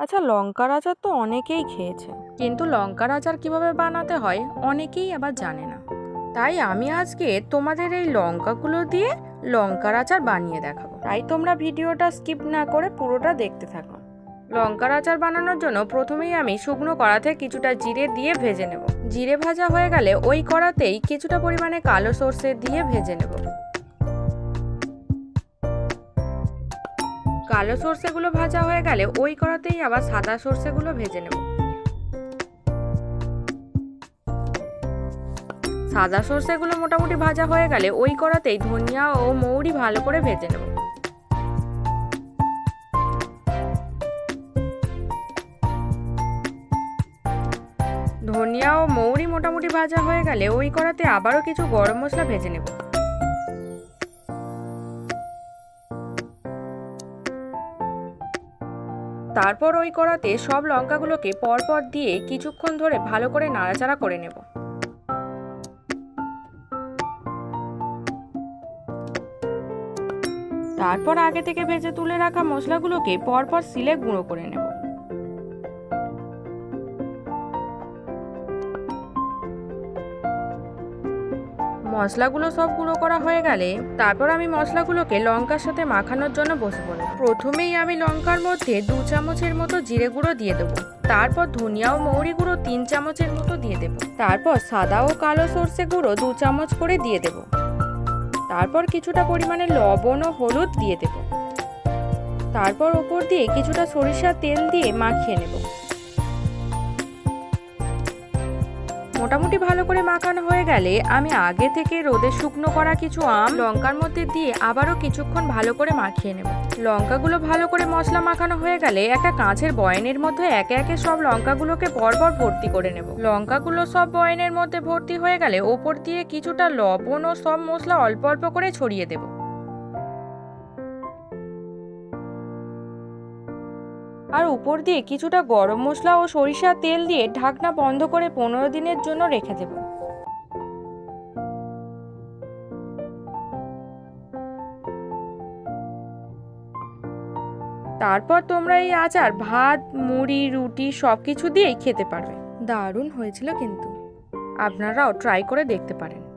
আচ্ছা লঙ্কার আচার তো অনেকেই খেয়েছে। কিন্তু লঙ্কার আচার কীভাবে বানাতে হয়, অনেকেই আবার জানে না। তাই আমি আজকে তোমাদের এই লঙ্কাগুলো দিয়ে লঙ্কার আচার বানিয়ে দেখাবো। তাই তোমরা ভিডিওটা স্কিপ না করে পুরোটা দেখতে থাকো। লঙ্কার আচার বানানোর জন্য প্রথমেই আমি শুকনো কড়াতে কিছুটা জিরে দিয়ে ভেজে নেব। জিরে ভাজা হয়ে গেলে ওই কড়াতেই কিছুটা পরিমাণে কালো সর্ষে দিয়ে ভেজে নেব। কালো সর্ষেগুলো ভাজা হয়ে গেলে ওই কড়াতেই আবার সাদা সর্ষেগুলো ভেজে নেব। সাদা সর্ষেগুলো মোটামুটি ভাজা হয়ে গেলে ওই কড়াতেই ধনিয়া ও মৌরি ভালো করে ভেজে নেব। ধনিয়া ও মৌরি মোটামুটি ভাজা হয়ে গেলে ওই কড়াতে আবারও কিছু গরম মশলা ভেজে নেব। তারপর ওই কড়াতে সব লঙ্কাগুলোকে পরপর দিয়ে কিছুক্ষণ ধরে ভালো করে নাড়াচাড়া করে নেব। তারপর আগে থেকে ভেজে তুলে রাখা মশলাগুলোকে পরপর সিলে গুঁড়ো করে নেব। মশলাগুলো সব গুঁড়ো করা হয়ে গেলে তারপর আমি মশলাগুলোকে লঙ্কার সাথে মাখানোর জন্য বসে পড়লাম প্রথমেই আমি লঙ্কার মধ্যে দু চামচের মতো জিরে গুঁড়ো দিয়ে দেবো। তারপর ধনিয়া ও মৌরি গুঁড়ো তিন চামচের মতো দিয়ে দেবো। তারপর সাদা ও কালো সর্ষে গুঁড়ো দু চামচ করে দিয়ে দেবো। তারপর কিছুটা পরিমাণে লবণ ও হলুদ দিয়ে দেব। তারপর ওপর দিয়ে কিছুটা সরিষার তেল দিয়ে মাখিয়ে নেব। মোটামুটি ভালো করে মাখানো হয়ে গেলে আমি আগে থেকে রোদে শুকনো করা কিছু আম লঙ্কার মধ্যে দিয়ে আবারও কিছুক্ষণ ভালো করে মাখিয়ে নেব। লঙ্কাগুলো ভালো করে মশলা মাখানো হয়ে গেলে একটা কাঁচের বয়নের মধ্যে একে একে সব লঙ্কাগুলোকে পরপর ভর্তি করে নেব। লঙ্কাগুলো সব বয়নের মধ্যে ভর্তি হয়ে গেলে ওপর দিয়ে কিছুটা লবণ ও সব মশলা অল্প অল্প করে ছড়িয়ে দেব। আর উপর দিয়ে কিছুটা গরম মশলা ও সরিষার তেল দিয়ে ঢাকনা বন্ধ করে পনেরো দিনের জন্য রেখে দেব। তারপর তোমরা এই আচার ভাত মুড়ি রুটি সব কিছু দিয়েই খেতে পারবে। দারুণ হয়েছিল কিন্তু। আপনারাও ট্রাই করে দেখতে পারেন।